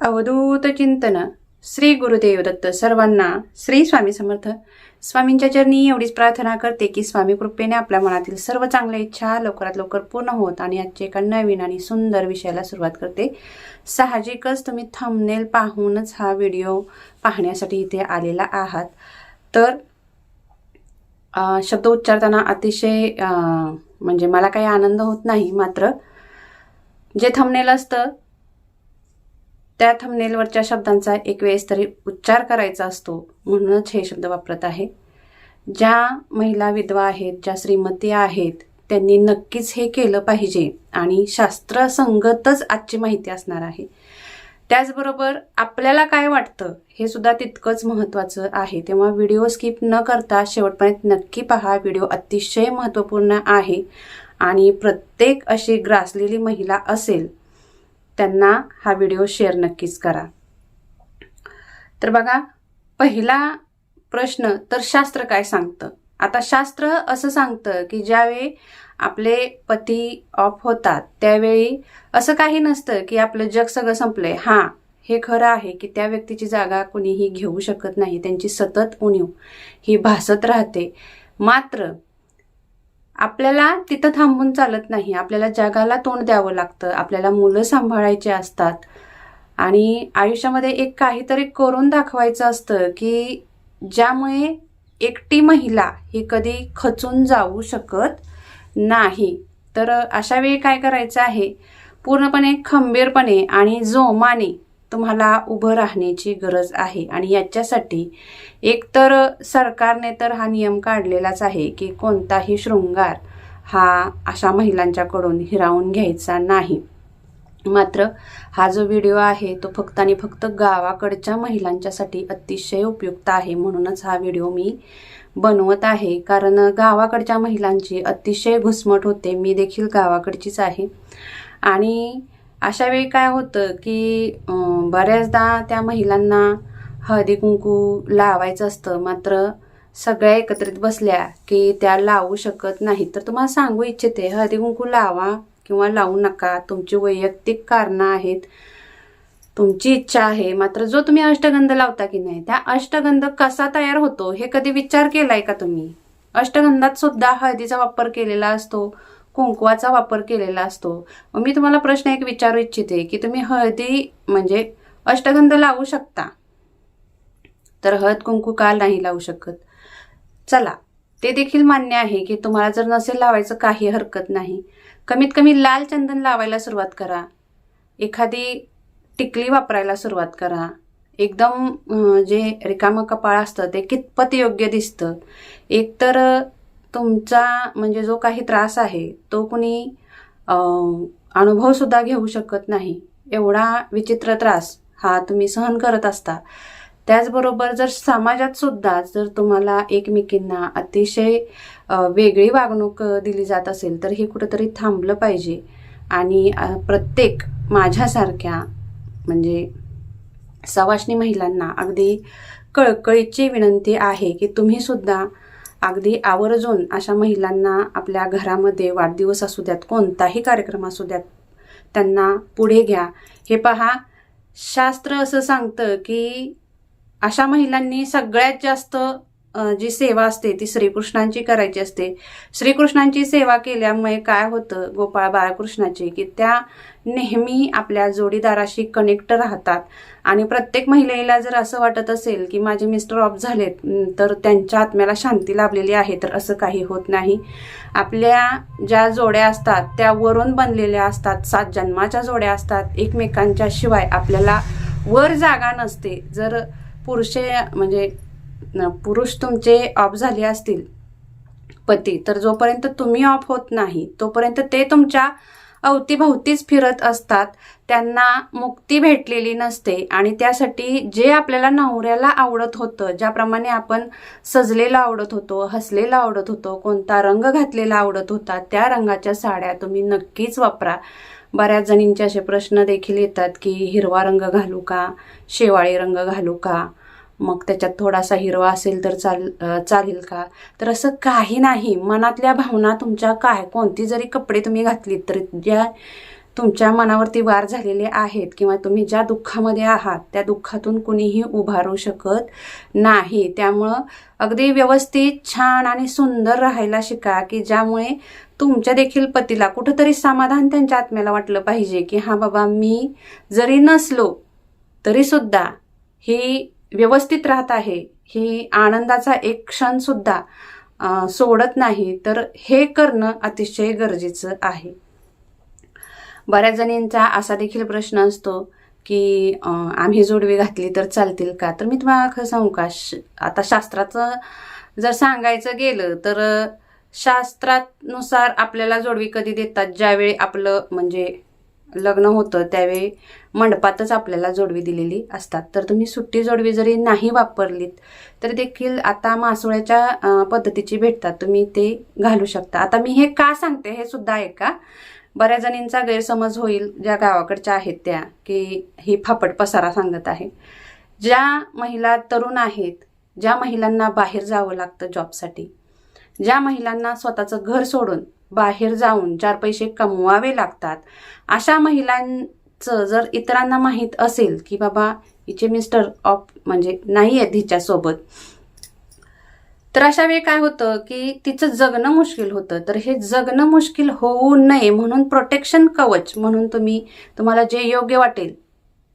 अवधूत चिंतन. श्री गुरुदेव दत्त सर्वांना श्री स्वामी समर्थ. स्वामींच्या चरणी एवढीच प्रार्थना करते की स्वामी कृपेने आपल्या मनातील सर्व चांगल्या इच्छा लवकरात लवकर पूर्ण होत आणि आजच्या एका नवीन आणि सुंदर विषयाला सुरुवात करते. साहजिकच तुम्ही थंबनेल पाहूनच हा व्हिडिओ पाहण्यासाठी इथे आलेला आहात. तर शब्द उच्चारताना अतिशय म्हणजे मला काही आनंद होत नाही मात्र जे थंबनेल असतं त्या थंबनेलवरच्या शब्दांचा एक वेळेस तरी उच्चार करायचा असतो म्हणूनच हे शब्द वापरत आहे. ज्या महिला विधवा आहेत ज्या श्रीमती आहेत त्यांनी नक्कीच हे केलं पाहिजे आणि शास्त्रसंगतच आजची माहिती असणार आहे. त्याचबरोबर आपल्याला काय वाटतं हे सुद्धा तितकंच महत्त्वाचं आहे. तेव्हा व्हिडिओ स्किप न करता शेवटपर्यंत नक्की पहा. व्हिडिओ अतिशय महत्त्वपूर्ण आहे आणि प्रत्येक अशी ग्रासलेली महिला असेल त्यांना हा व्हिडिओ शेअर नक्कीच करा. तर बघा पहिला प्रश्न तर शास्त्र काय सांगतं? आता शास्त्र असं सांगतं की ज्यावेळी आपले पती ऑफ होतात त्यावेळी असं काही नसतं की आपलं जग सगळं संपलंय. हां हे खरं आहे की त्या व्यक्तीची जागा कुणीही घेऊ शकत नाही. त्यांची सतत उणीव ही भासत राहते. मात्र आपल्याला तिथं थांबून चालत नाही. आपल्याला जगाला तोंड द्यावं लागतं. आपल्याला मुलं सांभाळायची असतात. आणि आयुष्यामध्ये एक काहीतरी करून दाखवायचं असतं की ज्यामुळे एकटी महिला ही कधी खचून जाऊ शकत नाही. तर अशा वेळी काय करायचं आहे? पूर्णपणे खंबीरपणे आणि जोमाने तुम्हाला उभं राहण्याची गरज आहे. आणि याच्यासाठी एकतर सरकारने तर हा नियम काढलेलाच आहे की कोणताही शृंगार हा अशा महिलांच्याकडून हिरावून घ्यायचा नाही. मात्र हा जो व्हिडिओ आहे तो फक्त आणि फक्त गावाकडच्या महिलांच्यासाठी अतिशय उपयुक्त आहे म्हणूनच हा व्हिडिओ मी बनवत आहे. कारण गावाकडच्या महिलांची अतिशय घुसमट होते. मी देखील गावाकडचीच आहे. आणि अशा वेळी काय होतं की बऱ्याचदा त्या महिलांना हळदी कुंकू लावायचं असतं. मात्र सगळ्या एकत्रित बसल्या की त्या लावू शकत नाहीत. तर तुम्हाला सांगू इच्छिते हळदी कुंकू लावा किंवा लावू नका. तुमची वैयक्तिक कारणं आहेत. तुमची इच्छा आहे. मात्र जो तुम्ही अष्टगंध लावता की नाही त्या अष्टगंध कसा तयार होतो हे कधी विचार केलाय का तुम्ही? अष्टगंधात सुद्धा हळदीचा वापर केलेला असतो. कुंकवाचा वापर केलेला असतो. मग मी तुम्हाला प्रश्न एक विचारू इच्छिते की तुम्ही हळदी म्हणजे अष्टगंध लावू शकता. तर हळद कुंकू का नाही लावू शकत. चला ते देखील मान्य आहे की तुम्हाला जर नसेल लावायचं काही हरकत नाही. कमीत कमी लाल चंदन लावायला सुरुवात करा. एखादी टिकली वापरायला सुरुवात करा. एकदम जे रिकामं कपाळ असतं ते कितपत योग्य दिसतं. एकतर तुमचा म्हणजे जो काही त्रास आहे तो कुणी अनुभवसुद्धा घेऊ शकत नाही. एवढा विचित्र त्रास हा तुम्ही सहन करत असता. त्याचबरोबर जर समाजात सुद्धा जर तुम्हाला एकमेकींना अतिशय वेगळी वागणूक दिली जात असेल तर हे कुठंतरी थांबलं पाहिजे. आणि प्रत्येक माझ्यासारख्या म्हणजे सवाष्णी महिलांना अगदी कळकळीची विनंती आहे की तुम्ही सुद्धा अगदी आवर्जून अशा महिलांना आपल्या घरामध्ये वाढदिवस असू द्यात कोणताही कार्यक्रम असू द्यात त्यांना पुढे घ्या. हे पहा शास्त्र असं सांगतं की अशा महिलांनी सगळ्यात जास्त जी सेवा असते ती श्रीकृष्णांची करायची असते. श्रीकृष्णांची सेवा केल्यामुळे काय होतं गोपाळ बाळकृष्णाची की त्या नेहमी आपल्या जोडीदाराशी कनेक्ट राहतात. आणि प्रत्येक महिलेला जर असं वाटत असेल की माझे मिस्टर ऑफ झालेत तर त्यांच्या आत्म्याला शांती लाभलेली आहे तर असं काही होत नाही. आपल्या ज्या जोड्या असतात त्या वरून बनलेल्या असतात सात जन्माच्या जोड्या असतात. एकमेकांच्या शिवाय आपल्याला वर जागा नसते. जर पुरुषे म्हणजे पुरुष तुमचे ऑफ झाले असतील. पती तर जोपर्यंत तुम्ही ऑफ होत नाही तोपर्यंत ते तुमच्या अवतीभवतीच फिरत असतात. त्यांना मुक्ती भेटलेली नसते आणि त्यासाठी जे आपल्याला नवऱ्याला आवडत होतं ज्याप्रमाणे आपण सजलेलं आवडत होतो हसलेलं आवडत होतो कोणता रंग घातलेला आवडत होता त्या रंगाच्या साड्या तुम्ही नक्कीच वापरा. बऱ्याच जणींचे असे प्रश्न देखील येतात की हिरवा रंग घालू का? शेवाळी रंग घालू का? मग त्याच्यात थोडासा हिरवा असेल तर चाल चालेल का? तर असं काही नाही. मनातल्या भावना तुमच्या काय? कोणती जरी कपडे तुम्ही घातलीत तर ज्या तुमच्या मनावरती वार झालेले आहेत किंवा तुम्ही ज्या दुःखामध्ये आहात त्या दुःखातून कुणीही उभारू शकत नाही. त्यामुळं अगदी व्यवस्थित छान आणि सुंदर राहायला शिका की ज्यामुळे तुमच्या देखील पतीला कुठंतरी समाधान त्यांच्या आत्म्याला वाटलं पाहिजे की हा बाबा मी जरी नसलो तरी सुद्धा ही व्यवस्थित राहत आहे. ही आनंदाचा एक क्षण सुद्धा सोडत नाही तर हे करणं अतिशय गरजेचं आहे. बऱ्याच जणींचा असा देखील प्रश्न असतो की आम्ही जोडवी घातली तर चालतील का? तर मी तुम्हाला खरं सांगू का? श- आता शास्त्राचं जर सांगायचं गेलं तर शास्त्रानुसार आपल्याला जोडवी कधी देतात? ज्यावेळी आपलं म्हणजे लग्न होतं त्यावेळी मंडपातच आपल्याला जोडवी दिलेली असतात. तर तुम्ही सुट्टी जोडवी जरी नाही वापरलीत तर देखील आता मासोळ्याच्या पद्धतीची भेटतात. तुम्ही ते घालू शकता. आता मी हे का सांगते हे सुद्धा ऐका. बऱ्याच जणींचा गैरसमज होईल ज्या गावाकडच्या आहेत त्या की ही फापट पसारा सांगत आहे. ज्या महिला तरुण आहेत ज्या महिलांना बाहेर जावं लागतं जॉबसाठी ज्या महिलांना स्वतःचं घर सोडून बाहेर जाऊन चार पैसे कमवावे लागतात अशा महिलां चं जर इतरांना माहीत असेल की बाबा हिचे मिस्टर ऑफ म्हणजे नाही आहेत हिच्यासोबत तर अशा वेळी काय होतं की तिचं जगणं मुश्किल होतं. तर हे जगणं मुश्किल होऊ नये म्हणून प्रोटेक्शन कवच म्हणून तुम्ही तुम्हाला जे योग्य वाटेल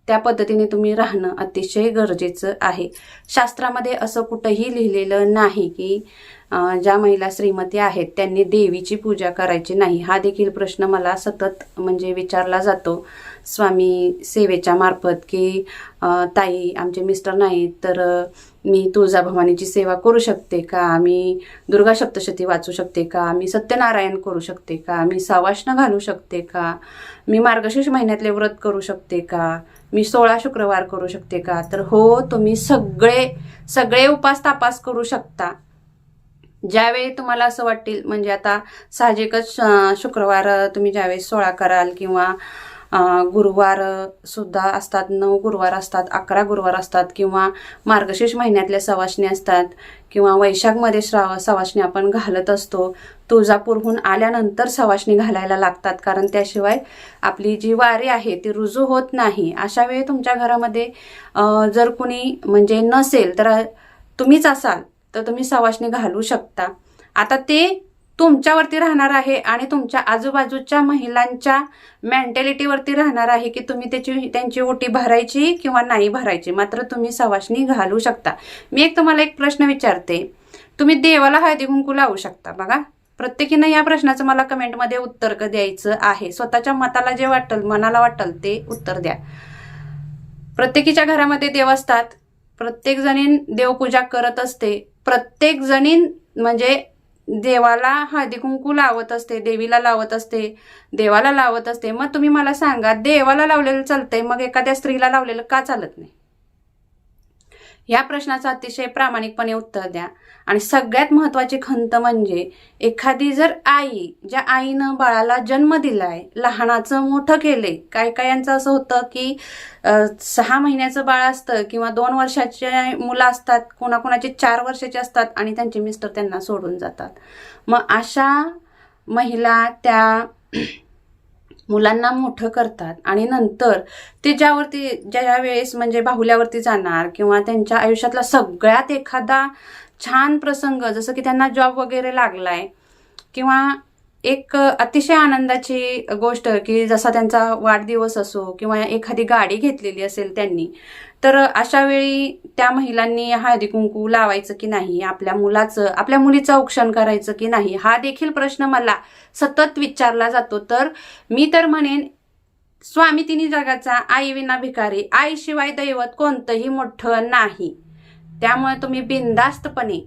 त्या पद्धतीने तुम्ही राहणं अतिशय गरजेचं आहे. शास्त्रामध्ये असं कुठंही लिहिलेलं नाही की ज्या महिला श्रीमती आहेत त्यांनी देवीची पूजा करायची नाही. हा देखील प्रश्न मला सतत म्हणजे विचारला जातो. स्वामी सेवेच्या मार्फत की ताई आमचे मिस्टर नाहीत तर मी तुळजाभवानीची सेवा करू शकते का? मी दुर्गा सप्तशती वाचू शकते का? मी सत्यनारायण करू शकते का? मी सावाष्ण घालू शकते का? मी मार्गशीर्ष महिन्यातले व्रत करू शकते का? मी सोळा शुक्रवार करू शकते का? तर हो तुम्ही सगळे सगळे उपास तापास करू शकता. ज्यावेळी तुम्हाला असं वाटेल म्हणजे आता साहजिकच शुक्रवार तुम्ही ज्यावेळेस सोळा कराल किंवा गुरुवार सुद्धा असतात नऊ गुरुवार असतात अकरा गुरुवार असतात किंवा मार्गशीर्ष महिन्यातल्या सवासणी असतात किंवा वैशाखमध्ये श्राव सवासणी आपण घालत असतो. तुळजापूरहून आल्यानंतर सवासणी घालायला लागतात कारण त्याशिवाय आपली जी वारी आहे ती रुजू होत नाही. अशा वेळी तुमच्या घरामध्ये जर कुणी म्हणजे नसेल तर तुम्हीच असाल तर तुम्ही सवासणी घालू शकता. आता ते तुमच्यावरती राहणार आहे आणि तुमच्या आजूबाजूच्या महिलांच्या मेंटॅलिटीवरती राहणार आहे की तुम्ही त्याची त्यांची ओटी भरायची किंवा नाही भरायची. मात्र तुम्ही सवासणी घालू शकता. मी एक तुम्हाला एक प्रश्न विचारते. तुम्ही देवाला हळदी कुंकू लावू शकता बघा. प्रत्येकीनं या प्रश्नाचं मला कमेंटमध्ये उत्तर द्यायचं आहे. स्वतःच्या मताला जे वाटल मनाला वाटल ते उत्तर द्या. प्रत्येकीच्या घरामध्ये देव असतात. प्रत्येक जणीन देवपूजा करत असते. प्रत्येक जणीन म्हणजे देवाला हळदी कुंकू लावत असते देवीला लावत असते देवाला लावत असते. मग तुम्ही मला सांगा देवाला लावलेलं चालतंय मग एखाद्या स्त्रीला लावलेलं का चालत नाही? या प्रश्नाचं अतिशय प्रामाणिकपणे उत्तर द्या. आणि सगळ्यात महत्वाची खंत म्हणजे एखादी जर आई ज्या आईनं बाळाला जन्म दिलाय लहानाचं मोठं केले काय यांचं असं होतं की सहा महिन्याचं बाळ असतं किंवा दोन वर्षाचे मुलं असतात कोणाकोणाचे चार वर्षाचे असतात आणि त्यांचे मिस्टर त्यांना सोडून जातात. मग अशा महिला त्या मुलांना मोठं करतात आणि नंतर ते ज्यावरती ज्या ज्या वेळेस म्हणजे बाहुल्यावरती जाणार किंवा त्यांच्या आयुष्यातला सगळ्यात एखादा छान प्रसंग जसं की त्यांना जॉब वगैरे लागलाय किंवा एक अतिशय आनंदाची गोष्ट की जसा त्यांचा वाढदिवस असो किंवा एखादी गाडी घेतलेली असेल त्यांनी तर अशा वेळी त्या महिलांनी हळदी कुंकू लावायचं की नाही? आपल्या मुलाचं आपल्या मुलीचं औक्षण करायचं की नाही? हा देखील प्रश्न मला सतत विचारला जातो. तर मी तर म्हणेन स्वामी तिन्ही जगाचा आई विना भिकारी आईशिवाय दैवत कोणतंही मोठं नाही. त्यामुळे तुम्ही बिनधास्तपणे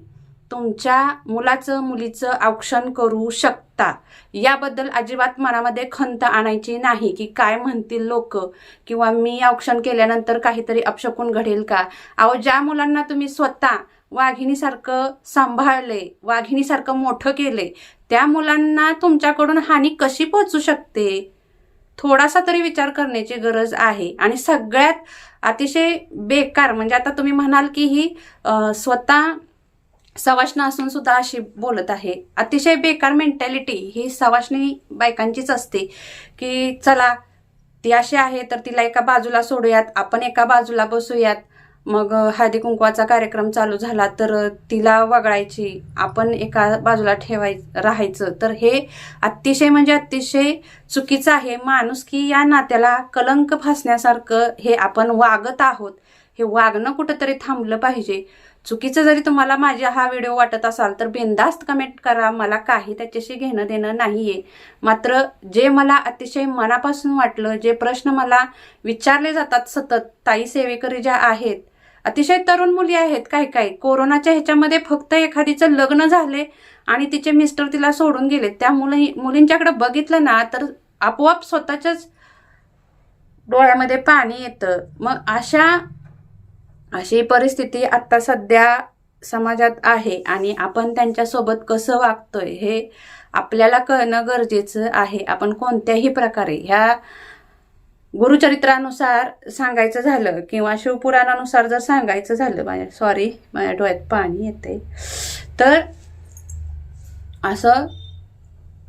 तुमच्या मुलाचं मुलीचं औक्षण करू शकता. याबद्दल अजिबात मनामध्ये खंत आणायची नाही की काय म्हणतील लोक किंवा मी औक्षण केल्यानंतर काहीतरी अपशकून घडेल का? अहो ज्या मुलांना तुम्ही स्वतः वाघिणीसारखं सांभाळले वाघिणीसारखं मोठं केले त्या मुलांना तुमच्याकडून हानी कशी पोचू शकते? थोडासा तरी विचार करण्याची गरज आहे. आणि सगळ्यात अतिशय बेकार म्हणजे आता तुम्ही म्हणाल की ही स्वतः सवाष्ण असून सुद्धा अशी बोलत आहे. अतिशय बेकार मेंटॅलिटी ही सवाष्णी बायकांचीच असते की चला ती अशी आहे तर तिला एका बाजूला सोडूयात आपण एका बाजूला बसूयात. मग हळदी कुंकवाचा कार्यक्रम चालू झाला तर तिला वगळायची आपण एका बाजूला ठेवाय राहायचं. तर हे अतिशय म्हणजे अतिशय चुकीचं आहे. माणूस की या नात्याला कलंक फासण्यासारखं हे आपण वागत आहोत. हे वागणं कुठंतरी थांबलं पाहिजे. चुकीचं जरी तुम्हाला माझ्या हा व्हिडिओ वाटत असाल तर बिनधास्त कमेंट करा. मला काही त्याच्याशी घेणं देणं नाहीये. मात्र जे मला अतिशय मनापासून वाटलं जे प्रश्न मला विचारले जातात सतत ताई सेवेकरी ज्या आहेत अतिशय तरुण मुली आहेत काही काही कोरोनाच्या ह्याच्यामध्ये फक्त एखादीचं लग्न झाले आणि तिचे मिस्टर तिला सोडून गेले त्या मुली मुलींच्याकडे बघितलं ना तर आपोआप स्वतःच्याच डोळ्यामध्ये पाणी येतं. मग अशा अशी परिस्थिती आता सध्या समाजात आहे आणि आपण त्यांच्यासोबत कसं वागतोय हे आपल्याला कळणं गरजेचं आहे. आपण कोणत्याही प्रकारे ह्या गुरुचरित्रानुसार सांगायचं झालं किंवा शिवपुराणानुसार जर सांगायचं झालं माझ्या सॉरी माझ्या डोळ्यात पाणी येते तर असं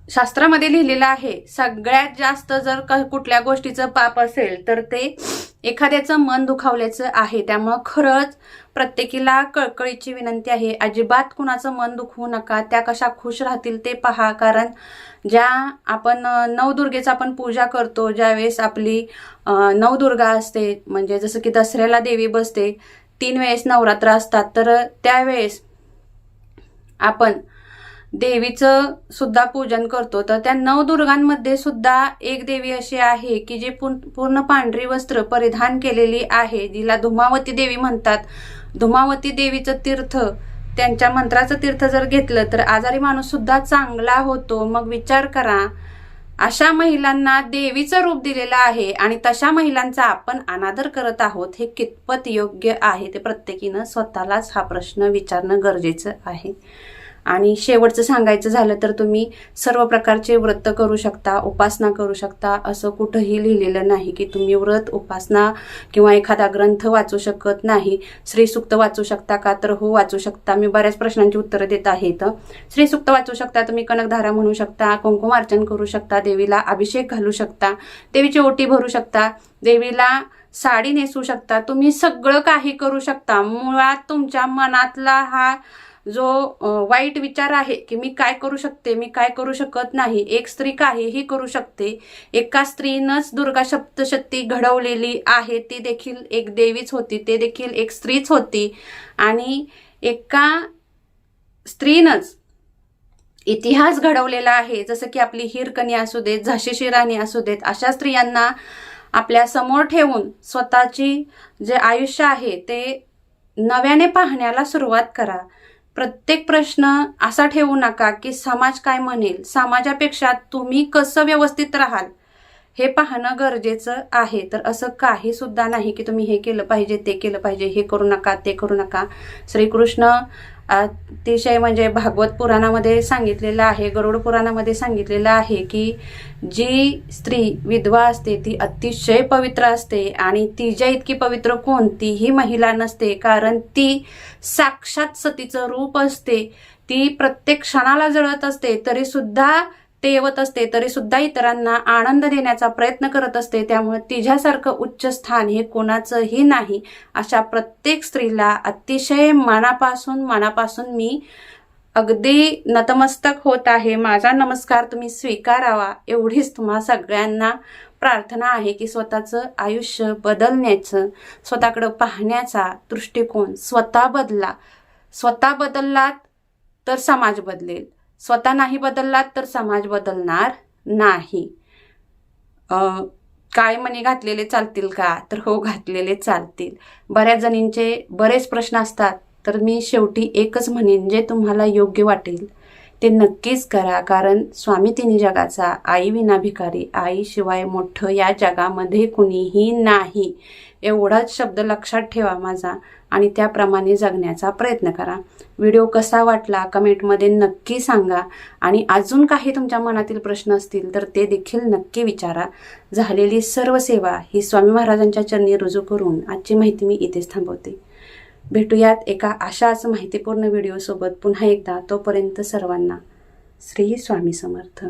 शास्त्रामध्ये लिहिलेलं आहे सगळ्यात जास्त जर क- कुठल्या गोष्टीचं पाप असेल तर ते एखाद्याचं मन दुखावल्याचं आहे त्यामुळं खरंच प्रत्येकीला कळकळीची विनंती आहे. अजिबात कुणाचं मन दुखवू नका. त्या कशा खुश राहतील ते पहा. कारण ज्या आपण नवदुर्गेचा आपण पूजा करतो ज्यावेळेस आपली नवदुर्गा असते म्हणजे जसं की दसऱ्याला देवी बसते तीन वेळेस नवरात्र असतात तर त्यावेळेस आपण देवीचं सुद्धा पूजन करतो. तर त्या नवदुर्गांमध्ये सुद्धा एक देवी अशी आहे की जी पूर्ण पांढरी वस्त्र परिधान केलेली आहे. जिला धुमावती देवी म्हणतात. धुमावती देवीचं तीर्थ त्यांच्या मंत्राचं तीर्थ जर घेतलं तर आजारी माणूस सुद्धा चांगला होतो. मग विचार करा अशा महिलांना देवीचं रूप दिलेलं आहे आणि तशा महिलांचा आपण अनादर करत आहोत हे कितपत योग्य आहे ते प्रत्येकीनं स्वतःलाच हा प्रश्न विचारणं गरजेचं आहे. आणि शेवटचं सांगायचं झालं तर तुम्ही सर्व प्रकारचे व्रत करू शकता उपासना करू शकता असं कुठंही लिहिलेलं नाही की तुम्ही व्रत उपासना किंवा एखादा ग्रंथ वाचू शकत नाही. श्रीसुक्त वाचू शकता का तर हो वाचू शकता. मी बऱ्याच प्रश्नांची उत्तरं देत आहे इथं श्रीसुक्त वाचू शकता तुम्ही कनकधारा म्हणू शकता कुंकुमार्चन करू शकता देवीला अभिषेक घालू शकता देवीची ओटी भरू शकता देवीला साडी नेसू शकता तुम्ही सगळं काही करू शकता. मुळात तुमच्या मनातला हा जो वाईट विचार आहे की मी काय करू शकते मी काय करू शकत नाही एक स्त्री काहीही करू शकते एका स्त्रीनंच दुर्गा सप्तशक्ती घडवलेली आहे ती देखील एक देवीच होती ते देखील एक स्त्रीच होती. आणि एका स्त्रीनंच इतिहास घडवलेला आहे जसं की आपली हिरकणी असू देत झाशीशी राणी असू देत अशा स्त्रियांना आपल्यासमोर ठेवून स्वतःची जे आयुष्य आहे ते नव्याने पाहण्याला सुरुवात करा. प्रत्येक प्रश्न असा ठेवू नका की समाज काय म्हणेल? समाजापेक्षा तुम्ही कसं व्यवस्थित राहाल? हे पाहणं गरजेचं आहे. तर असं काही सुद्धा नाही की तुम्ही हे केलं पाहिजे ते केलं पाहिजे हे करू नका ते करू नका. श्रीकृष्ण अतिशय म्हणजे भागवत पुराणामध्ये सांगितलेलं आहे गरुड पुराणामध्ये सांगितलेलं आहे की जी स्त्री विधवा असते ती अतिशय पवित्र असते आणि तिच्या इतकी पवित्र कोणतीही महिला नसते कारण ती साक्षात सतीचं रूप असते. ती प्रत्येक क्षणाला जळत असते तरी सुद्धा ते येवत असते तरी सुद्धा इतरांना आनंद देण्याचा प्रयत्न करत असते. त्यामुळे तिच्यासारखं उच्च स्थान हे कोणाचंही नाही. अशा प्रत्येक स्त्रीला अतिशय मनापासून मनापासून मी अगदी नतमस्तक होत आहे. माझा नमस्कार तुम्ही स्वीकारावा एवढीच तुम्हा सगळ्यांना प्रार्थना आहे की स्वतःचं आयुष्य बदलण्याचं स्वतःकडं पाहण्याचा दृष्टिकोन स्वतः बदला. स्वतः बदललात तर समाज बदलेल. स्वतः नाही बदललात तर समाज बदलणार नाही. काय काळे मणी घातलेले चालतील का? तर हो घातलेले चालतील. बऱ्याच जणींचे बरेच प्रश्न असतात तर मी शेवटी एकच म्हणेन जे तुम्हाला योग्य वाटेल. ते नक्कीच करा कारण स्वामी तिन्ही जगाचा आई विना भिकारी आईशिवाय मोठं या जगामध्ये कुणीही नाही. एवढाच शब्द लक्षात ठेवा माझा आणि त्याप्रमाणे जगण्याचा प्रयत्न करा. व्हिडिओ कसा वाटला कमेंटमध्ये नक्की सांगा आणि अजून काही तुमच्या मनातील प्रश्न असतील तर ते देखील नक्की विचारा. झालेली सर्व सेवा ही स्वामी महाराजांच्या चरणी रुजू करून आजची माहिती मी इथेच थांबवते. भेटूयात एका अशाच माहितीपूर्ण व्हिडिओसोबत पुन्हा एकदा तोपर्यंत सर्वांना श्री स्वामी समर्थ.